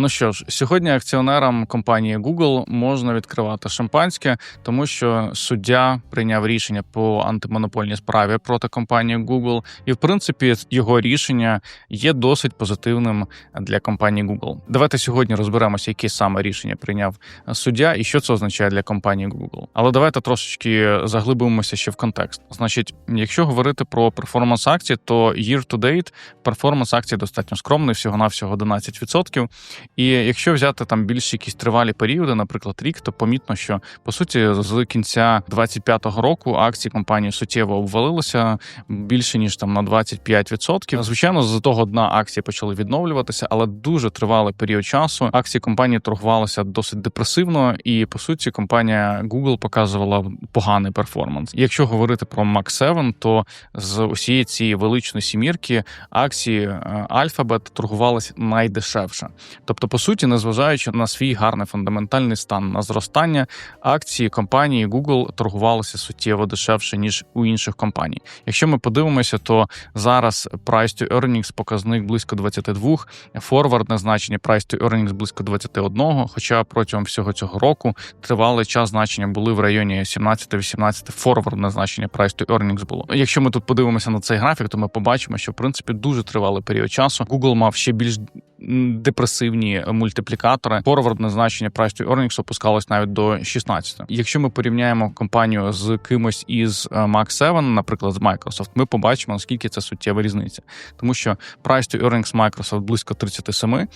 Ну що ж, сьогодні акціонерам компанії Google можна відкривати шампанське, тому що суддя прийняв рішення по антимонопольній справі проти компанії Google, і в принципі його рішення є досить позитивним для компанії Google. Давайте сьогодні розберемося, яке саме рішення прийняв суддя і що це означає для компанії Google. Але давайте трошечки заглибимося ще в контекст. Значить, якщо говорити про перформанс акції, то year to date перформанс акції достатньо скромний, всього навсього 11%. І якщо взяти там більш якісь тривалі періоди, наприклад, рік, то помітно, що по суті з кінця 25-го року акції компанії суттєво обвалилися більше ніж там на 25%. Звичайно, з того дна акції почали відновлюватися, але дуже тривалий період часу. Акції компанії торгувалися досить депресивно, і по суті, компанія Google показувала поганий перформанс. Якщо говорити про Mac 7, то з усієї цієї величної сімірки акції е, Alphabet торгувалися найдешевше. Тобто, по суті, незважаючи на свій гарний фундаментальний стан на зростання, акції компанії Google торгувалися суттєво дешевше ніж у інших компаній. Якщо ми подивимося, то зараз price to earnings показник близько 22, форвардне значення price to earnings близько 21, Хоча протягом всього цього року тривалий час значення були в районі 17-18, форвардне значення price to earnings було. Якщо ми тут подивимося на цей графік, то ми побачимо, що в принципі дуже тривалий період часу Google мав ще більш депресивні мультиплікатори. Форвардне значення price to earnings опускалось навіть до 16. Якщо ми порівняємо компанію з кимось із е, Mac 7, наприклад, з Microsoft, ми побачимо наскільки це суттєва різниця, тому що price to earnings Microsoft близько 37,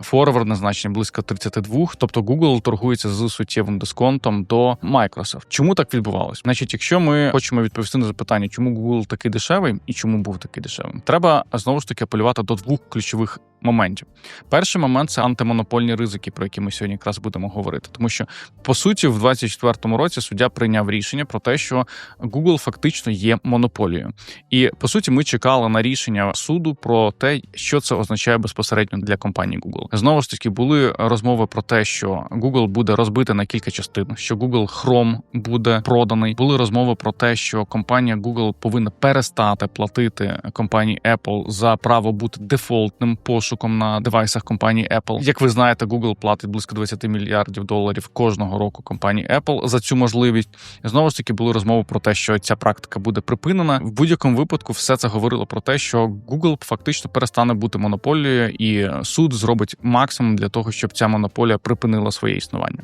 форвардне значення близько 32, Тобто Google торгується з суттєвим дисконтом до Microsoft. Чому так відбувалось? Значить, якщо ми хочемо відповісти на запитання, чому Google такий дешевий і чому був такий дешевим, треба знову ж таки апелювати до двох ключових моментів. Перший момент це антимонопольні ризики, про які ми сьогодні якраз будемо говорити. Тому що по суті, в 2024 році суддя прийняв рішення про те, що Google фактично є монополією, і по суті, ми чекали на рішення суду про те, що це означає безпосередньо для компанії Google. Знову ж таки, були розмови про те, що Google буде розбити на кілька частин, що Google Chrome буде проданий. Були розмови про те, що компанія Google повинна перестати платити компанії Apple за право бути дефолтним пошуком на девайсах компанії Apple. Як ви знаєте, Google платить близько 20 мільярдів доларів кожного року компанії Apple за цю можливість. Знову ж таки були розмови про те, що ця практика буде припинена. В будь-якому випадку все це говорило про те, що Google фактично перестане бути монополією, і суд зробить максимум для того, щоб ця монополія припинила своє існування.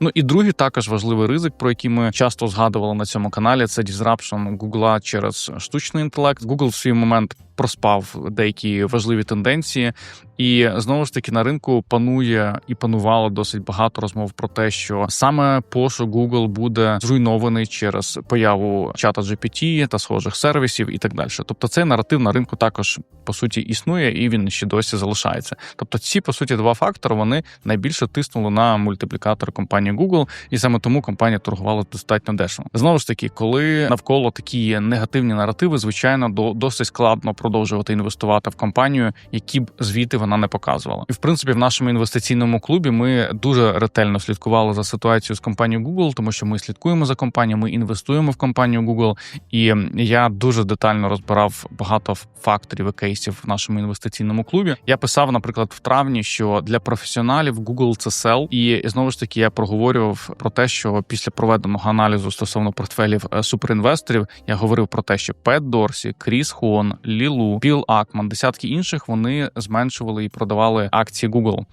Ну і другий також важливий ризик, про який ми часто згадували на цьому каналі, це дізрапшн Google через штучний інтелект. Google в свій момент проспав деякі важливі тенденції, і знову ж таки на ринку панує і панувало досить багато розмов про те, що саме пошук Google буде зруйнований через появу чата GPT та схожих сервісів і так далі. Тобто, цей наратив на ринку також по суті існує і він ще досі залишається. Тобто, ці по суті два фактори вони найбільше тиснули на мультиплікатор компанії Google, і саме тому компанія торгувала достатньо дешево. Знову ж таки, коли навколо такі негативні наративи, звичайно, до досить складно продовжувати інвестувати в компанію, які б звіти вона не показувала. І в принципі, в нашому інвестиційному клубі ми дуже ретельно слідкували за ситуацією з компанією Google, тому що ми слідкуємо за компанією, ми інвестуємо в компанію Google. І я дуже детально розбирав багато факторів і кейсів в нашому інвестиційному клубі. Я писав, наприклад, в травні, що для професіоналів Google це сел, і знову ж таки я проговорював про те, що після проведеного аналізу стосовно портфелів е, суперінвесторів я говорив про те, що Пет Дорсі, Кріс Хон, Лілу, Біл Акман, десятки інших вони зменшували і продавали акції Google.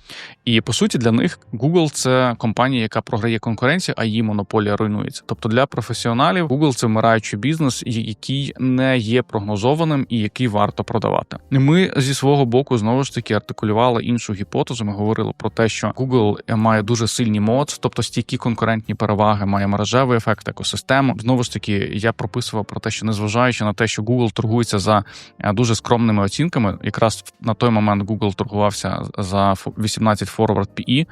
І по суті, для них Google – це компанія, яка програє конкуренцію, а її монополія руйнується. Тобто для професіоналів Google – це вмираючий бізнес, який не є прогнозованим і який варто продавати. Ми зі свого боку знову ж таки артикулювали іншу гіпотезу. Ми говорили про те, що Google має дуже сильні мод, тобто стійкі конкурентні переваги, має мережевий ефект, екосистему. Знову ж таки, я прописував про те, що незважаючи на те, що Google торгується за дуже скромними оцінками, якраз на той момент Google торгувався за 18 Forward PE,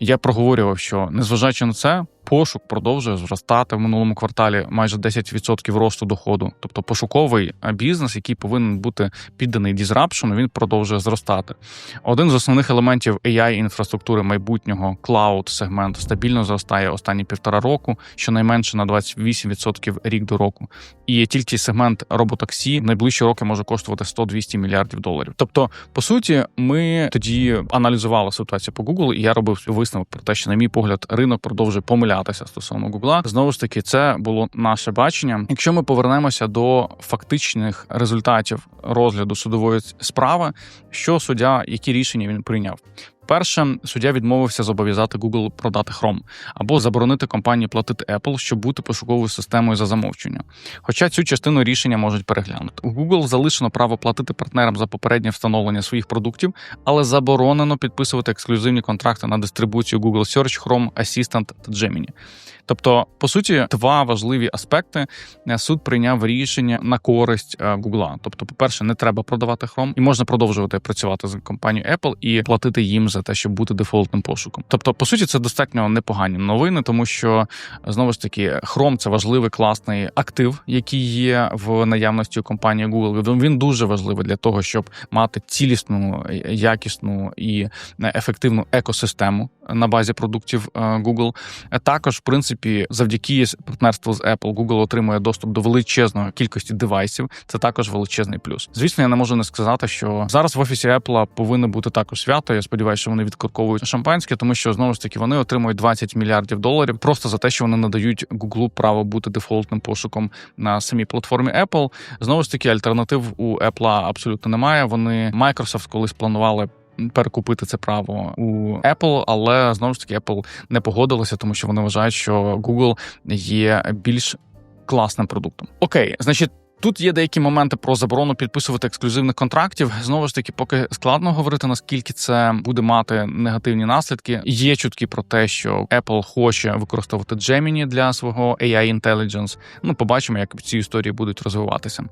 я проговорював, що незважаючи на це, Пошук продовжує зростати в минулому кварталі майже 10% росту доходу. Тобто пошуковий бізнес, який повинен бути підданий дізрапшену, він продовжує зростати. Один з основних елементів ai інфраструктури майбутнього клауд сегмент стабільно зростає останні півтора року, щонайменше на 28% рік до року. І тільки сегмент роботаксі найближчі роки може коштувати 100-200 мільярдів доларів. Тобто, по суті, ми тоді аналізували ситуацію по Google, і я робив висновок про те, що, на мій погляд, ринок продовжує помилятися стосовно Гугла. Знову ж таки, це було наше бачення. Якщо ми повернемося до фактичних результатів розгляду судової справи, що суддя, які рішення він прийняв. Перше, суддя відмовився зобов'язати Google продати Chrome або заборонити компанії платити Apple, щоб бути пошуковою системою за замовчення. Хоча цю частину рішення можуть переглянути. У Google залишено право платити партнерам за попереднє встановлення своїх продуктів, але заборонено підписувати ексклюзивні контракти на дистрибуцію Google Search, Chrome, Assistant та Gemini. Тобто, по суті, два важливі аспекти суд прийняв рішення на користь Google. Тобто, по перше, не треба продавати Chrome, і можна продовжувати працювати з компанією Apple і платити їм за те, щоб бути дефолтним пошуком. Тобто, по суті, це достатньо непогані новини, тому що знову ж таки Chrome – це важливий класний актив, який є в наявності у компанії Google. Він дуже важливий для того, щоб мати цілісну, якісну і ефективну екосистему на базі продуктів Google. Також, в принципі, завдяки партнерству з Apple, Google отримує доступ до величезної кількості девайсів. Це також величезний плюс. Звісно, я не можу не сказати, що зараз в офісі Apple повинно бути також свято. Я сподіваюся, що вони відкорковують шампанське, тому що знову ж таки вони отримують 20 мільярдів доларів просто за те, що вони надають Google право бути дефолтним пошуком на самій платформі Apple. Знову ж таки, альтернатив у Apple абсолютно немає. Вони Microsoft колись планували. Перекупити це право у Apple, але знову ж таки Apple не погодилося, тому що вони вважають, що Google є більш класним продуктом. Окей, значить. Тут є деякі моменти про заборону підписувати ексклюзивних контрактів. Знову ж таки, поки складно говорити, наскільки це буде мати негативні наслідки. Є чутки про те, що Apple хоче використовувати Gemini для свого AI Intelligence. Ну, побачимо, як ці історії будуть розвиватися.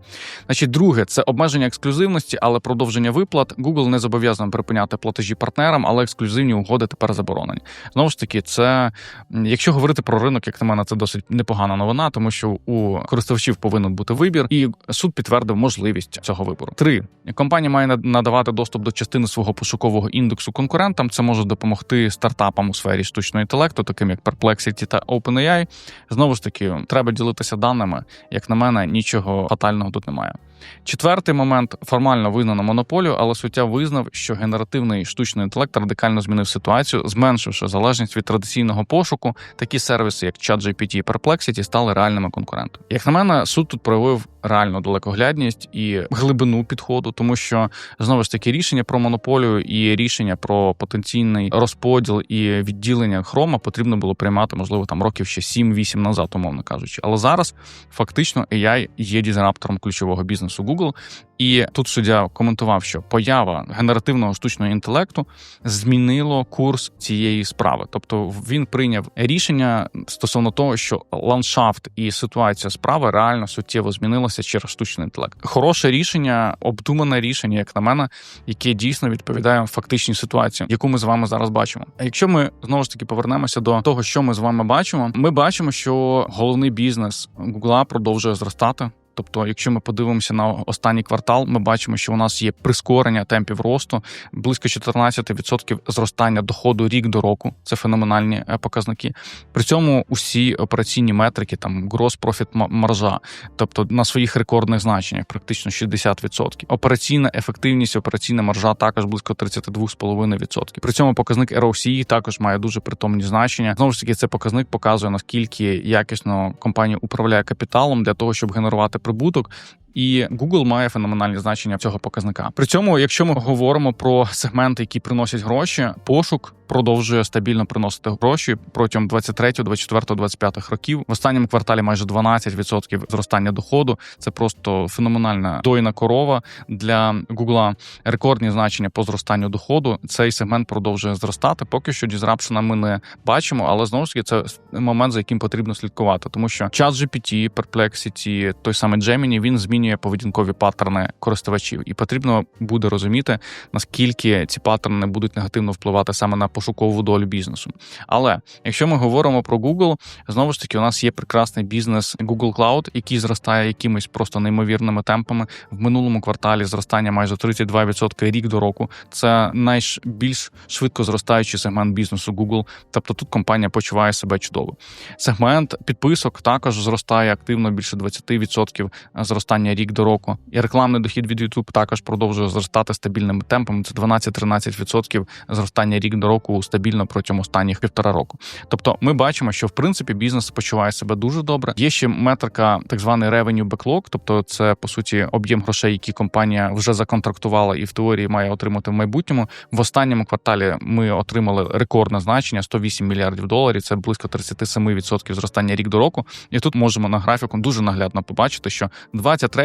Значить, друге, це обмеження ексклюзивності, але продовження виплат. Google не зобов'язаний припиняти платежі партнерам, але ексклюзивні угоди тепер заборонені. Знову ж таки, це якщо говорити про ринок, як на мене, це досить непогана новина, тому що у користувачів повинен бути вибір і суд підтвердив можливість цього вибору. Три компанія має надавати доступ до частини свого пошукового індексу конкурентам. Це може допомогти стартапам у сфері штучного інтелекту, таким як Perplexity та OpenAI. Знову ж таки, треба ділитися даними. Як на мене, нічого фатального тут немає. Четвертий момент формально визнано монополію, але суття визнав, що генеративний штучний інтелект радикально змінив ситуацію, зменшивши залежність від традиційного пошуку. Такі сервіси, як ChatGPT і Perplexity, стали реальними конкурентами. Як на мене, суд тут проявив реальну далекоглядність і глибину підходу, тому що знову ж таки рішення про монополію і рішення про потенційний розподіл і відділення хрома потрібно було приймати, можливо, там років ще 7-8 назад, умовно кажучи. Але зараз фактично AI є дізраптором ключового бізнесу Google, і тут суддя коментував, що поява генеративного штучного інтелекту змінило курс цієї справи. Тобто він прийняв рішення стосовно того, що ландшафт і ситуація справи реально суттєво змінилася через штучний інтелект. Хороше рішення, обдумане рішення, як на мене, яке дійсно відповідає фактичній ситуації, яку ми з вами зараз бачимо. А якщо ми знову ж таки повернемося до того, що ми з вами бачимо, ми бачимо, що головний бізнес Гугла продовжує зростати. Тобто, якщо ми подивимося на останній квартал, ми бачимо, що у нас є прискорення темпів росту, близько 14% зростання доходу рік до року. Це феноменальні е, показники. При цьому усі операційні метрики, там gross profit маржа, тобто на своїх рекордних значеннях, практично 60%. Операційна ефективність, операційна маржа також близько 32,5%. При цьому показник ROCE також має дуже притомні значення. Знову ж таки, це показник показує наскільки якісно компанія управляє капіталом для того, щоб генерувати прибуток. І Google має феноменальне значення цього показника. При цьому, якщо ми говоримо про сегменти, які приносять гроші, пошук продовжує стабільно приносити гроші протягом 23, 24, 25 років. В останньому кварталі майже 12% зростання доходу. Це просто феноменальна дойна корова для Гугла. Рекордні значення по зростанню доходу. Цей сегмент продовжує зростати. Поки що дізрапшена ми не бачимо, але знову ж таки це момент, за яким потрібно слідкувати, тому що час GPT, Perplexity, той самий Gemini, він змінює змінює поведінкові паттерни користувачів, і потрібно буде розуміти, наскільки ці паттерни будуть негативно впливати саме на пошукову долю бізнесу. Але якщо ми говоримо про Google, знову ж таки, у нас є прекрасний бізнес Google Cloud, який зростає якимись просто неймовірними темпами. В минулому кварталі зростання майже 32% рік до року. Це найбільш швидко зростаючий сегмент бізнесу Google. Тобто тут компанія почуває себе чудово. Сегмент підписок також зростає активно більше 20% зростання рік до року. І рекламний дохід від YouTube також продовжує зростати стабільними темпами. Це 12-13% зростання рік до року стабільно протягом останніх півтора року. Тобто, ми бачимо, що в принципі бізнес почуває себе дуже добре. Є ще метрика, так званий revenue backlog, тобто це по суті об'єм грошей, які компанія вже законтрактувала і в теорії має отримати в майбутньому. В останньому кварталі ми отримали рекордне значення 108 мільярдів доларів. Це близько 37% зростання рік до року. І тут можемо на графіку дуже наглядно побачити, що 23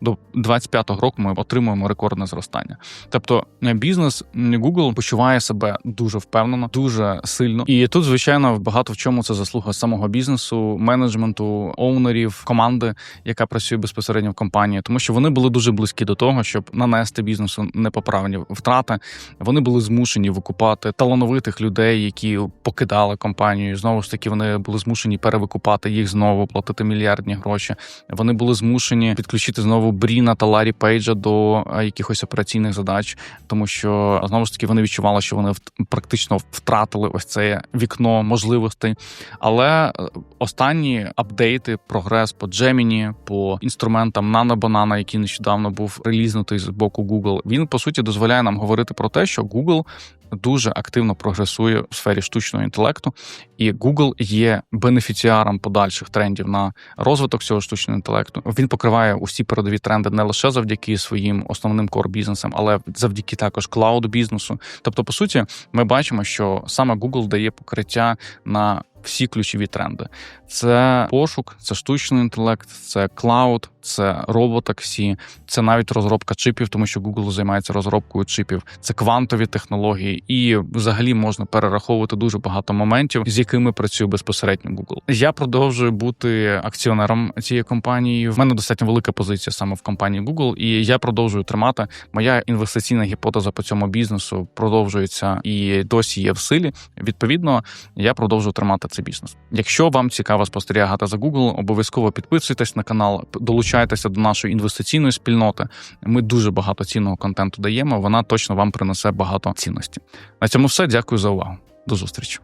до 25 року ми отримуємо рекордне зростання. Тобто е, бізнес Google почуває себе дуже впевнено, дуже сильно. І тут, звичайно, багато в чому це заслуга самого бізнесу, менеджменту, оунерів, команди, яка працює безпосередньо в компанії, тому що вони були дуже близькі до того, щоб нанести бізнесу непоправні втрати. Вони були змушені викупати талановитих людей, які покидали компанію. Знову ж таки, вони були змушені перевикупати їх знову, платити мільярдні гроші. Вони були змушені підключити знову Бріна та Ларі Пейджа до е, якихось операційних задач, тому що знову ж таки вони відчували, що вони практично втратили ось це вікно можливостей. Але е, останні апдейти, прогрес по Gemini, по інструментам Nano Banana, який нещодавно був релізнутий з боку Google, він по суті дозволяє нам говорити про те, що Google дуже активно прогресує в сфері штучного інтелекту, і Google є бенефіціаром подальших трендів на розвиток цього штучного інтелекту. Він покриває усі передові тренди не лише завдяки своїм основним кор-бізнесам, але завдяки також клауд бізнесу. Тобто, по суті, ми бачимо, що саме Google дає покриття на всі ключові тренди: це пошук, це штучний інтелект, це клауд, це роботаксі, це навіть розробка чипів, тому що Google займається розробкою чипів, це квантові технології, і взагалі можна перераховувати дуже багато моментів, з якими працює безпосередньо Google. Я продовжую бути акціонером цієї компанії. В мене достатньо велика позиція саме в компанії Google, і я продовжую тримати. Моя інвестиційна гіпотеза по цьому бізнесу продовжується і досі є в силі. Відповідно, я продовжую тримати цей бізнес. Якщо вам цікаво спостерігати за Google, обов'язково підписуйтесь на канал, долучайтеся до нашої інвестиційної спільноти. Ми дуже багато цінного контенту даємо. Вона точно вам принесе багато цінності. На цьому все. Дякую за увагу. До зустрічі.